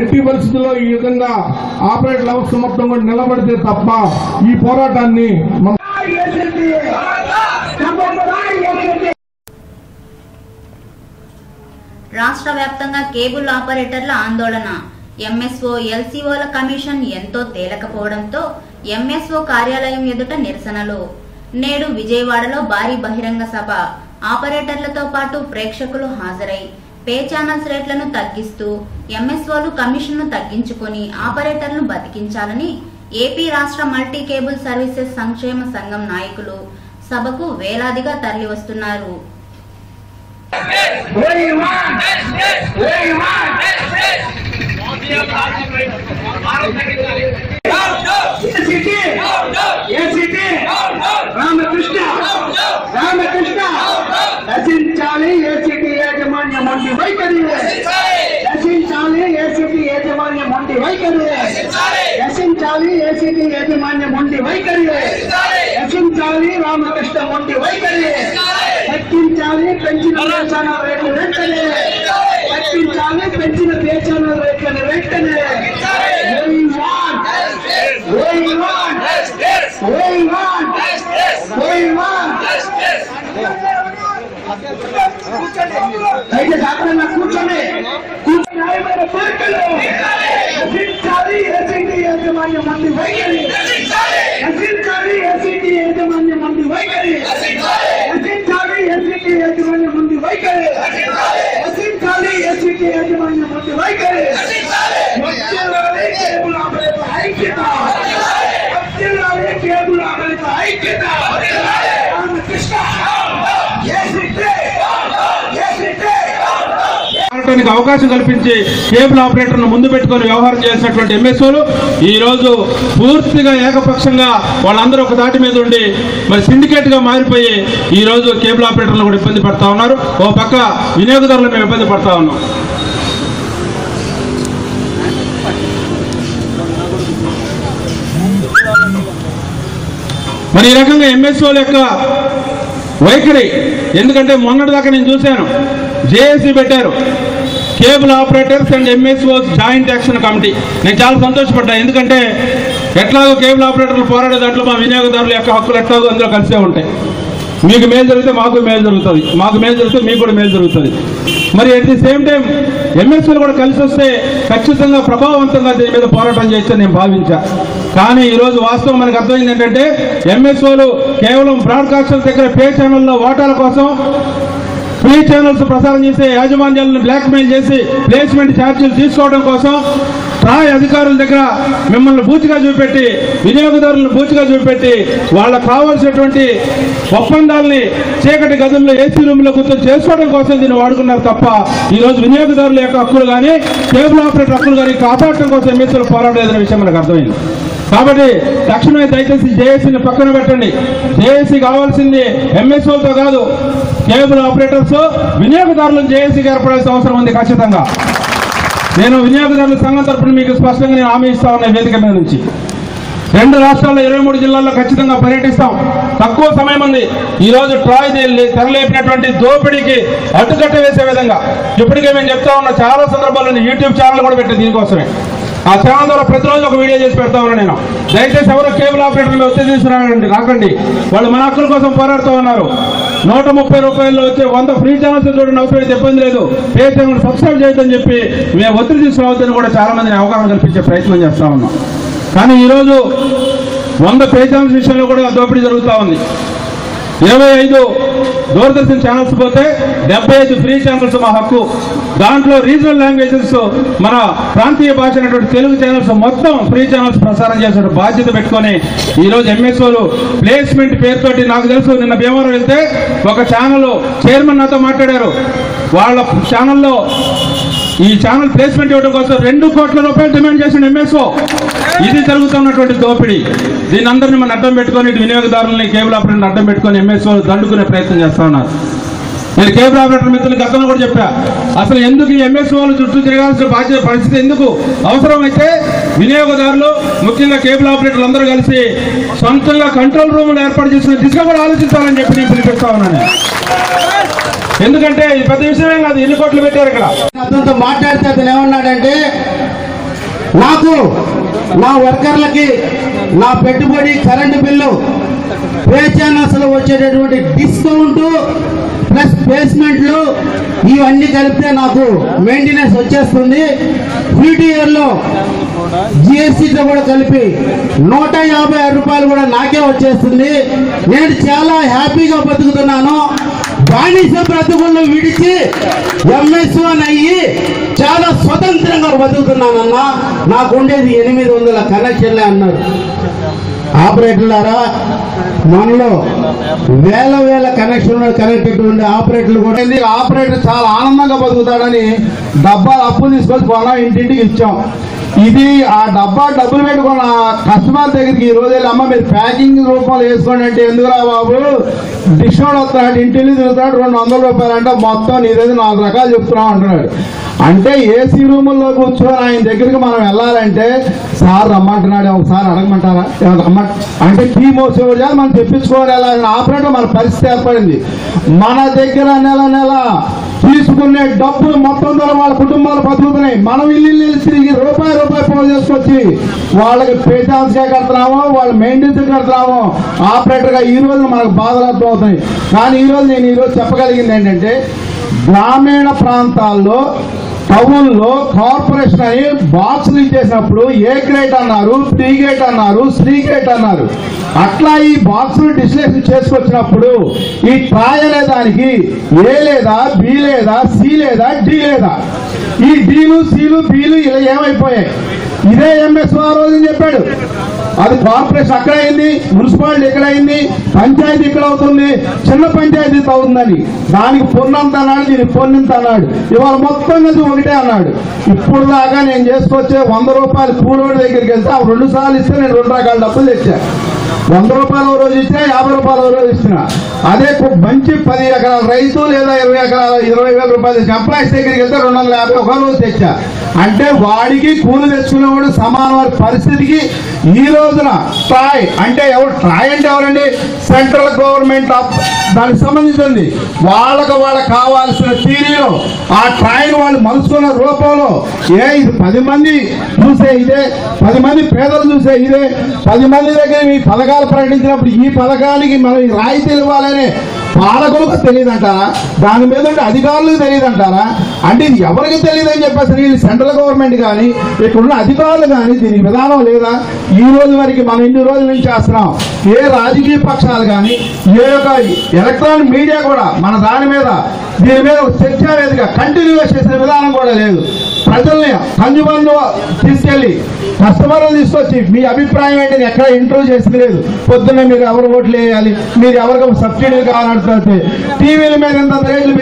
ఎట్టి పరిస్థితుల్లో ఈ విధంగా ఆపరేట్ వ్యవస్థ మొత్తం కూడా నిలబడితే తప్ప ఈ పోరాటాన్ని రాష్ట్ర వ్యాప్తంగా కేబుల్ ఆపరేటర్ల ఆందోళన. ఎంఎస్ఓ ఎల్సీఓల కమిషన్ ఎంతో తేలకపోవడంతో ఎంఎస్ఓ కార్యాలయం ఎదుట నిరసనలు. నేడు విజయవాడలో భారీ బహిరంగ సభ. ఆపరేటర్లతో పాటు ప్రేక్షకులు హాజరై పే ఛానల్స్ రేట్లను తగ్గిస్తూ ఎంఎస్ఓలు కమిషన్ను తగ్గించుకొని ఆపరేటర్లను బతికించాలని ఏపీ రాష్ట్ర మల్టీ కేబుల్ సర్వీసెస్ సంక్షేమ సంఘం నాయకులు సభకు వేలాదిగా తరలివస్తున్నారు. వస్తున్నారు రచించాలి ఏసీటీ యాజమాన్య మొండి వైఖరి రచించాలి రామకృష్ణ మొండి వైఖరి తగ్గించాలి పెంచిన వేతన రేట్లు వెంటనే తగ్గించాలి పెంచిన వేతన రేట్లను వెంటనే We want, न्याय में ಬರ್ಕಲು ಅಧಿಕಾರಿ ಎಸಿಟಿ ಯಜಮಾನ್ಯ ಮಂದಿ ವೈಖರಿ ಅಧಿಕಾರಿ ಎಸಿಟಿ ಯಜಮಾನ್ಯ ಮಂದಿ ವೈಖರಿ ಅಧಿಕಾರಿ ಎಸಿಟಿ ಯಜಮಾನ್ಯ ಮಂದಿ ವೈಖರಿ మారటానికి అవకాశం కల్పించి కేబుల్ ఆపరేటర్ను ముందు పెట్టుకొని వ్యవహారం చేసినటువంటి ఎంఎస్ఓలు ఈ రోజు పూర్తిగా ఏకపక్షంగా వాళ్ళందరూ ఒక దాటి మీద ఉండి మరి సిండికేట్గా మారిపోయి ఈ రోజు కేబుల్ ఆపరేటర్లు కూడా ఇబ్బంది పడతా ఉన్నారు. ఓ పక్క వినియోగదారులు మేము ఇబ్బంది పడతా ఉన్నాం. మరి ఈ రకంగా ఎంఎస్ఓల యొక్క వైఖరి ఎందుకంటే మొన్నటిదాకా నేను చూశాను జేఏసీ పెట్టారు. Cable operators and MSO joint action committee. నేను చాలా సంతోషపడ్డా. ఎందుకంటే ఎట్లాగో కేబుల్ ఆపరేటర్లు పోరాడే దాంట్లో మా వినియోగదారుల యొక్క హక్కులు ఎట్లాగో అందులో కలిసే ఉంటాయి. మీకు మేలు జరిగితే మాకు మేలు జరుగుతుంది. మాకు మేలు జరిగితే మీకు కూడా మేలు జరుగుతుంది. మరి అట్ ది సేమ్ టైం ఎంఎస్ఓలు కూడా కలిసి వస్తే ఖచ్చితంగా ప్రభావవంతంగా దీని మీద పోరాటం చేయొచ్చని నేను భావించా. కానీ ఈరోజు వాస్తవం మనకు అర్థమైంది ఏంటంటే ఎంఎస్ఓలు కేవలం బ్రాడ్కాస్టర్ దగ్గర పే ఛానల్లో ఓటాల కోసం ఫ్రీ ఛానల్స్ ప్రసారం చేసే యాజమాన్యాలను బ్లాక్మెయిల్ చేసి ప్లేస్మెంట్ ఛార్జీలు తీసుకోవడం కోసం ట్రాయ్ అధికారుల దగ్గర మిమ్మల్ని బూచిగా చూపెట్టి వినియోగదారులను బూచిగా చూపెట్టి వాళ్ళకు కావాల్సినటువంటి ఒప్పందాలని చీకటి గదుల్లో ఏసీ రూమ్లో కూర్చొని చేసుకోవడం కోసం దీన్ని వాడుకున్నారు తప్ప ఈ రోజు వినియోగదారుల యొక్క హక్కులు కానీ కేబుల్ ఆపరేటర్ హక్కులు కానీ కాపాడటం కోసం ఎంఎస్ఎల్ పోరాడలేదనే విషయం మనకు అర్థమైంది. కాబట్టి తక్షణమే దయచేసి జేఏసీని పక్కన పెట్టండి. జేఏసీ కావాల్సింది ఎంఎస్ఓలతో కాదు కేబుల్ ఆపరేటర్స్ వినియోగదారులను జేఏసీకి ఏర్పడాల్సిన అవసరం ఉంది ఖచ్చితంగా. నేను వినియోగదారుల సంఘం తరఫున మీకు స్పష్టంగా నేను హామీ ఇస్తా ఉన్నా వేదిక మీద నుంచి. రెండు రాష్ట్రాల్లో ఇరవై మూడు జిల్లాల్లో ఖచ్చితంగా పర్యటిస్తాం. తక్కువ సమయం ఉంది. ఈ రోజు ట్రాయ్ ది- తెరలేపినటువంటి దోపిడీకి అడ్డుకట్ట వేసే విధంగా. ఇప్పటికే మేము చెప్తా ఉన్న చాలా సందర్భాల్లో యూట్యూబ్ ఛానల్ కూడా పెట్టాను దీనికోసమే. ఆ ఛానల్ ప్రతిరోజు ఒక వీడియో చేసి పెడతా ఉన్నాను నేను. దయచేసి ఎవరు కేబుల్ ఆపరేటర్లు ఒత్తిడి తీసుకురాకండి రాకండి. వాళ్ళు మన హక్కుల కోసం పోరాడుతూ ఉన్నారు. నూట ముప్పై రూపాయల్లో వచ్చే వంద ఫ్రీ ఛానల్స్ చూడండి అవసరం ఇబ్బంది లేదు. పే ఛానల్ సబ్స్క్రైబ్ చేయొద్దని చెప్పి మేము ఒత్తిడి తీసుకురావద్దని కూడా చాలా మందిని అవగాహన కల్పించే ప్రయత్నం చేస్తా ఉన్నాం. కానీ ఈరోజు వంద పే ఛానల్స్ విషయంలో కూడా దోపిడీ జరుగుతూ ఉంది. ఇరవై ఐదు దూరదర్శన్ ఛానల్స్ పోతే డెబ్బై ఐదు ఫ్రీ ఛానల్స్ మా హక్కు. దాంట్లో రీజనల్ లాంగ్వేజెస్ మన ప్రాంతీయ భాష అయినటువంటి తెలుగు ఛానల్స్ మొత్తం ఫ్రీ ఛానల్స్ ప్రసారం చేసే బాధ్యత పెట్టుకొని ఈరోజు ఎంఎస్ఓలు ప్లేస్మెంట్ పేరుతోటి నాకు తెలుసు నిన్న భీమవరం వెళ్తే ఒక ఛానల్ చైర్మన్ నాతో మాట్లాడారు. వాళ్ళ ఛానల్లో ఈ ఛానల్ ప్లేస్మెంట్ ఇవ్వడం కోసం రెండు కోట్ల రూపాయలు డిమాండ్ చేసిన ఎంఎస్ఓ ఇది జరుగుతున్నటువంటి దోపిడీ. దీని అందరినీ మనం అడ్డం పెట్టుకొని ఇటు వినియోగదారులని కేబుల్ ఆపరేటర్ అడ్డం పెట్టుకొని ఎంఎస్ఓ దండుకునే ప్రయత్నం చేస్తా ఉన్నారు. నేను కేబుల్ ఆపరేటర్ మిత్రులు గతంలో కూడా చెప్పా. అసలు ఎందుకు ఈ వాళ్ళు చుట్టూ తిరగాల్సిన బాధ్యత పరిస్థితి ఎందుకు? అవసరమైతే వినియోగదారులు ముఖ్యంగా కేబుల్ ఆపరేటర్లు అందరూ కలిసి సొంతంగా కంట్రోల్ రూమ్లు ఏర్పాటు చేసిన దిశగా కూడా ఆలోచించాలని చెప్పి నేను పిలిపిస్తా ఉన్నాను. ఎందుకంటే ఇది పెద్ద విషయమే కాదు ఎన్ని కోట్లు పెట్టారు ఇక్కడ? అతనితో మాట్లాడితే అతను ఏమన్నాడంటే నాకు నా వర్కర్లకి నా పెట్టుబడి కరెంటు బిల్లు పే ఛానల్స్లో వచ్చేటటువంటి డిస్కౌంట్ ప్లస్ ప్లేస్మెంట్లు ఇవన్నీ కలిపితే నాకు మెయింటెనెన్స్ వచ్చేస్తుంది. ఫ్యూటీ ఇయర్లో జిఎస్టీతో కూడా కలిపి నూట యాభై రూపాయలు కూడా నాకే వచ్చేస్తుంది. నేను చాలా హ్యాపీగా బతుకుతున్నాను. బానిస బ్రతుకులను విడిచి ఎంఎస్ అయ్యి చాలా స్వతంత్రంగా బతుకుతున్నానన్నా. నాకు ఉండేది ఎనిమిది వందల కనెక్షన్లే అన్నారు. ఆపరేటర్లారా మనలో వేల వేల కనెక్షన్లు కనెక్టెడ్ ఉండే ఆపరేటర్లు కూడా ఆపరేటర్ చాలా ఆనందంగా బతుకుతాడని డబ్బాలు అప్పు తీసుకొచ్చి కొన్నాం ఇంటింటికి ఇచ్చాం. ఇది ఆ డబ్బా డబ్బులు పెట్టుకున్న కస్టమర్ దగ్గరికి ఈ రోజు వెళ్ళి అమ్మ మీరు ప్యాకింగ్ రూపంలో వేసుకోండి అంటే ఎందుకురా బాబు? డిస్కౌంట్ వస్తున్నాడు ఇంటిని తిరుగుతున్నాడు రెండు వందల రూపాయలు అంటే మొత్తం నీదేది నాలుగు రకాలు చెప్తున్నాం అంటున్నాడు. అంటే ఏసీ రూముల్లో కూర్చొని ఆయన దగ్గరికి మనం వెళ్ళాలంటే సార్ రమ్మంటున్నాడు ఒకసారి అడగమంటారా? రమ్మ- అంటే కీ మోసేవాడు మనం తెప్పించుకోవాలి ఎలా ఆపరేటర్ మన పరిస్థితి ఏర్పడింది. మన దగ్గర నెల నెల తీసుకునే డబ్బులు మొత్తం ద్వారా వాళ్ళ కుటుంబాలు బతుకుతున్నాయి మనం ఇల్లు తిరిగి రూపాయలు రూపాయలు పోగు చేసుకొచ్చి వాళ్ళకి పేటాన్స్ కడుతున్నామో వాళ్ళ మెయింటెన్స్ కడుతున్నామో ఆపరేటర్గా ఈ రోజు మనకు బాధలు అర్థం కానీ ఈ రోజు నేను ఈ రోజు చెప్పగలిగింది ఏంటంటే గ్రామీణ ప్రాంతాల్లో టౌన్లో కార్పొరేషన్ అని బాక్సులు ఇచ్చేసినప్పుడు ఏ గ్రేట్ అన్నారు టీ గ్రేట్ అన్నారు శ్రీ గ్రేట్ అన్నారు. అట్లా ఈ బాక్సులు డిస్లేషన్ చేసుకొచ్చినప్పుడు ఈ ట్రాయ్ అనే దానికి ఏ లేదా బి లేదా సి లేదా డి లేదా ఈ డీలు సీలు బీలు ఇలా ఏమైపోయాయి? ఇదే ఎంఎస్ ఆ రోజు చెప్పాడు. అది కార్పొరేషన్ అక్కడ అయింది మున్సిపాలిటీ ఇక్కడ అయింది పంచాయతీ ఇక్కడ అవుతుంది చిన్న పంచాయతీ అవుతుందని. దానికి పొన్నంత అన్నాడు దీనికి పొన్నింత అన్నాడు. ఇవాళ మొత్తం కలిసి ఒకటే అన్నాడు. ఇప్పుడు దాకా నేను చేసుకొచ్చే వంద రూపాయలు కూలోడి దగ్గరికి వెళ్తే ఆ రెండు సార్లు ఇస్తే నేను రెండు రకాల డబ్బులు తెచ్చా. వంద రూపాయలు ఓ రోజు ఇచ్చినా యాభై రూపాయలు ఓ రోజు ఇచ్చినా అదే మంచి పది ఎకరాల రైతు లేదా ఇరవై ఎకరాల ఇరవై వేల రూపాయలు తెచ్చి ఎంప్లాయీస్ దగ్గరికి వెళ్తే రెండు వందల యాభై ఒక రోజు తెచ్చా. అంటే వాడికి కూలి తెచ్చుకునేవాడు సమానమైన పరిస్థితికి ఈ రోజున ట్రాయ్. అంటే ఎవరు ట్రాయ్ అంటే ఎవరండి? సెంట్రల్ గవర్నమెంట్ ఆఫ్ దానికి సంబంధించింది. వాళ్ళకు వాళ్ళకి కావాల్సిన తీరులో ఆ ట్రాయ్ వాళ్ళు మలుచుకున్న రూపంలో ఏ ఇది పది మంది చూసే ఇదే పది మంది పేదలు చూసే ఇదే పది మంది దగ్గర మీ పథకాలు ప్రకటించినప్పుడు ఈ పథకానికి మనం రాయితీ రాయితీలు ఇవ్వాలనే పాలకులకు తెలియదంటారా? దాని మీద ఉండే అధికారులకు తెలియదంటారా? అంటే ఇది ఎవరికి తెలియదని చెప్పేసి వీళ్ళు సెంట్రల్ గవర్నమెంట్ కానీ ఇక్కడున్న అధికారులు కానీ దీనికి విధానం లేదా? ఈ రోజు వరకు మనం ఇన్ని రోజుల నుంచి చేస్తున్నాం. ఏ రాజకీయ పక్షాలు కానీ ఏ యొక్క ఎలక్ట్రానిక్ మీడియా కూడా మన దాని మీద దీని మీద చర్చా వేదిక కంటిన్యూగా చేసిన విధానం కూడా లేదు. ప్రజల్ని కన్జ్యూమర్లు తీసుకెళ్ళి కస్టమర్లు తీసుకొచ్చి మీ అభిప్రాయం ఏంటి? ఎక్కడ ఇంటర్వ్యూ చేసింది లేదు. పొద్దున్న మీరు ఎవరు ఓట్లు వేయాలి? మీరు ఎవరికి సబ్సిడీలు కావాలంటే టీవీల మీద ఎంత రేట్లు